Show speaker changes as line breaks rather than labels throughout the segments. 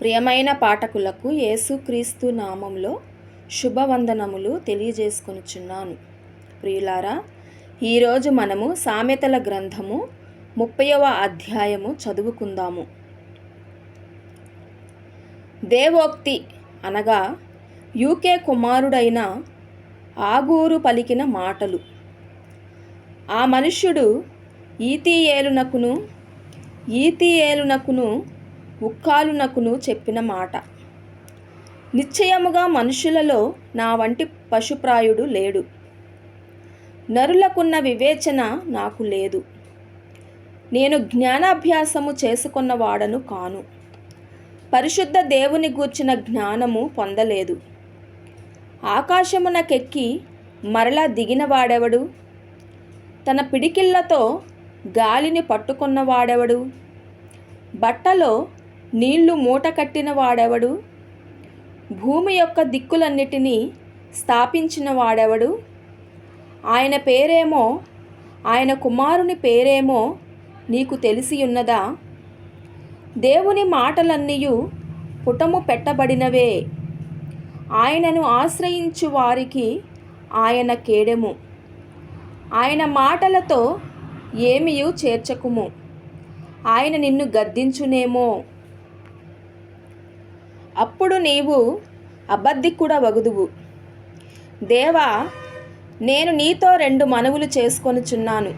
ప్రియమైన పాఠకులకు యేసుక్రీస్తు నామంలో శుభవందనములు తెలియజేసుకొనుచున్నాను. ప్రియులారా ఈరోజు మనము సామెతల గ్రంథము ముప్పైవ అధ్యాయము చదువుకుందాము. దేవోక్తి అనగా యూకే కుమారుడైన ఆగూరు పలికిన మాటలు. ఆ మనుష్యుడు ఈతీయేలునకును ఈతీయేలునకును ఉక్కాలునకును చెప్పిన మాట. నిశ్చయముగా మనుషులలో నా వంటి పశుప్రాయుడు లేడు. నరులకున్న వివేచన నాకు లేదు. నేను జ్ఞానాభ్యాసము చేసుకున్న వాడను కాను. పరిశుద్ధ దేవుని గూర్చిన జ్ఞానము పొందలేదు. ఆకాశమునకెక్కి మరలా దిగిన వాడెవడు? తన పిడికిళ్ళతో గాలిని పట్టుకున్న వాడెవడు? బట్టలో నీళ్ళు మూట కట్టిన వాడెవడు? భూమి యొక్క దిక్కులన్నిటినీ స్థాపించిన వాడెవడు? ఆయన పేరేమో ఆయన కుమారుని పేరేమో నీకు తెలిసి ఉన్నదా? దేవుని మాటలన్నీయు పుటము పెట్టబడినవే. ఆయనను ఆశ్రయించు వారికి ఆయన కేడెము. ఆయన మాటలతో ఏమియు చేర్చకుము. ఆయన నిన్ను గద్దించునేమో. అప్పుడు నీవు అబద్ధికుడ వగుదువు దేవా నేను నీతో రెండు మనవులు చేసుకొనుచున్నాను.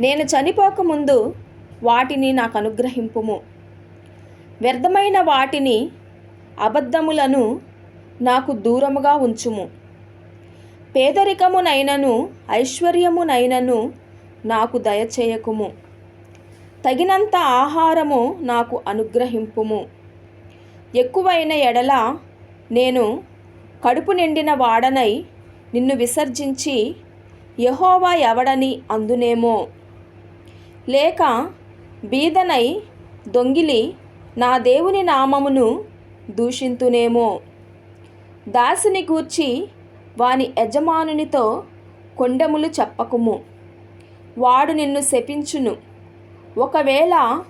నేను చనిపోకముందు వాటిని నాకు అనుగ్రహింపుము వ్యర్థమైన వాటిని అబద్ధములను నాకు దూరముగా ఉంచుము. పేదరికమునైనను ఐశ్వర్యమునైనను నాకు దయచేయకుము. తగినంత ఆహారము నాకు అనుగ్రహింపుము. ఎక్కువైన ఎడల నేను కడుపు నిండిన వాడనై నిన్ను విసర్జించి యహోవా ఎవడని అందునేమో. లేక బీదనై దొంగిలి నా దేవుని నామమును దూషింతునేమో. దాసుని గూర్చి వాని యజమానునితో కొండెములు చెప్పకుము. వాడు నిన్ను శపించును. ఒకవేళ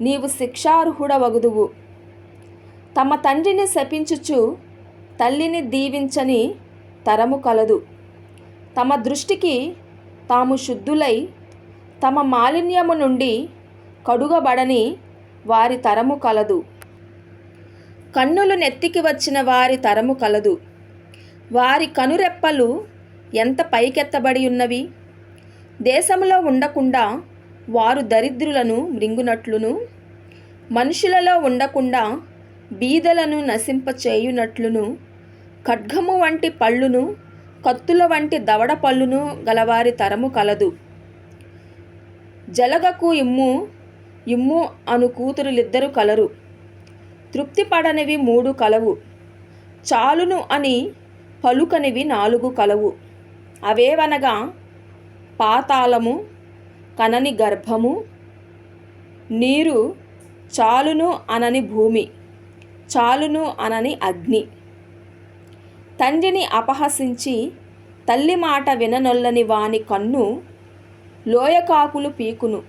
నీవు శిక్షార్హుడవగుదువు. తమ తండ్రిని శపించుచు తల్లిని దీవించని తరము కలదు. తమ దృష్టికి తాము శుద్ధులై తమ మాలిన్యము నుండి కడుగబడని వారి తరము కలదు. కన్నులు నెత్తికి వచ్చిన వారి తరము కలదు. వారి కనురెప్పలు ఎంత పైకెత్తబడి ఉన్నవి దేశంలో ఉండకుండా వారు దరిద్రులను మృంగునట్లును? మనుషులలో ఉండకుండా బీదలను నశింపచేయునట్లును ఖడ్గము వంటి పళ్ళును కత్తుల వంటి దవడ పళ్ళును గలవారి తరము కలదు. జలగకు ఇమ్ము ఇమ్ము అను కూతురులిద్దరు కలరు. తృప్తి పడనివి మూడు కలవు. చాలును అని పలుకనివి నాలుగు కలవు. అవేవనగా? పాతాళము కనని గర్భము నీరు చాలును అనని భూమి. చాలును అనని అగ్ని. తండ్రిని అపహసించి తల్లి మాట విననొల్లని వాని కన్ను లోయకాకులు పీకును.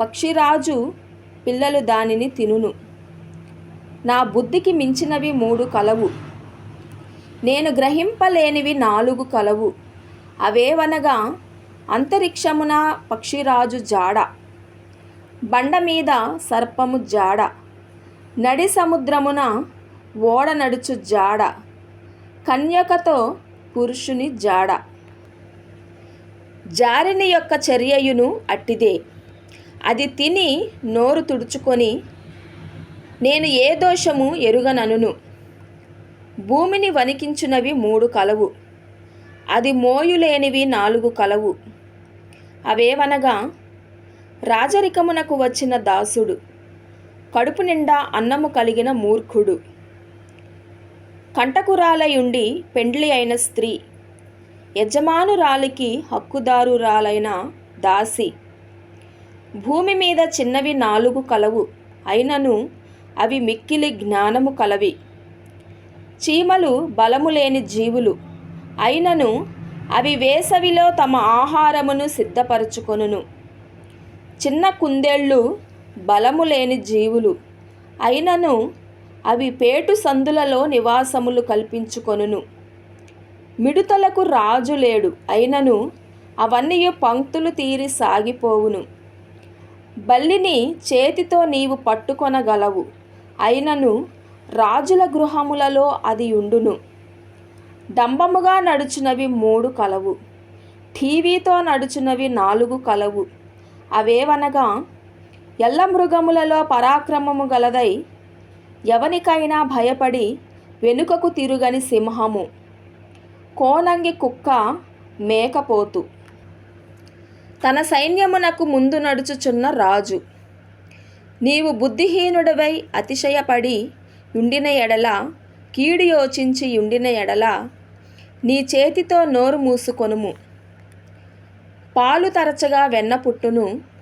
పక్షిరాజు పిల్లలు దానిని తినును. నా బుద్ధికి మించినవి మూడు కలవు. నేను గ్రహింపలేనివి నాలుగు కలవు. అవేవనగా అంతరిక్షమున పక్షిరాజు జాడ. బండ మీద సర్పము జాడ. నడి సముద్రమున ఓడ నడుచు జాడ కన్యకతో పురుషుని జాడ. జారిని యొక్క చర్యయును అట్టిదే. అది తిని నోరు తుడుచుకొని నేను ఏ దోషము ఎరుగననును? భూమిని వణికించునవి మూడు కలవు అది మోయులేనివి నాలుగు కలవు. అవేవనగా రాజరికమునకు వచ్చిన దాసుడు కడుపు నిండా అన్నము కలిగిన మూర్ఖుడు. కంటకురాలయుండి పెండ్లి అయిన స్త్రీ. యజమానురాలికి హక్కుదారురాలైన దాసి. భూమి మీద చిన్నవి నాలుగు కలవు అయినను అవి మిక్కిలి జ్ఞానము కలవి. చీమలు బలము లేని జీవులు అయినను అవి వేసవిలో తమ ఆహారమును సిద్ధపరచుకొనును. చిన్న కుందేళ్ళు బలము లేని జీవులు. అయినను అవి పేటు సందులలో నివాసములు కల్పించుకొనును. మిడుతలకు రాజు లేడు. అయినను అవన్నీ పంక్తులు తీరి సాగిపోవును. బల్లిని చేతితో నీవు పట్టుకొనగలవు. అయినను రాజుల గృహములలో అది ఉండును. డంబముగా నడుచునవి మూడు కలవు. టీవీతో నడుచునవి నాలుగు కలవు. అవేవనగా ఎల్ల మృగములలో పరాక్రమము గలదై ఎవనికైనా భయపడి వెనుకకు తిరుగని సింహము. కోనంగి కుక్క మేకపోతు. తన సైన్యమునకు ముందు నడుచుచున్న రాజు. నీవు బుద్ధిహీనుడవై అతిశయపడి ఉండిన ఎడల కీడు యోచించి ఉండిన ఎడల నీ చేతితో నోరు మూసుకొనుము. పాలు తరచగా వెన్న పుట్టును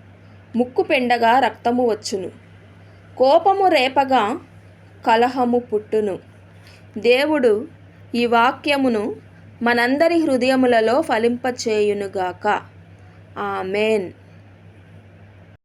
ముక్కు పెండగా రక్తము వచ్చును. కోపము రేపగా కలహము పుట్టును. దేవుడు ఈ వాక్యమును మనందరి హృదయములలో ఫలింపచేయునుగాక. ఆమెన్.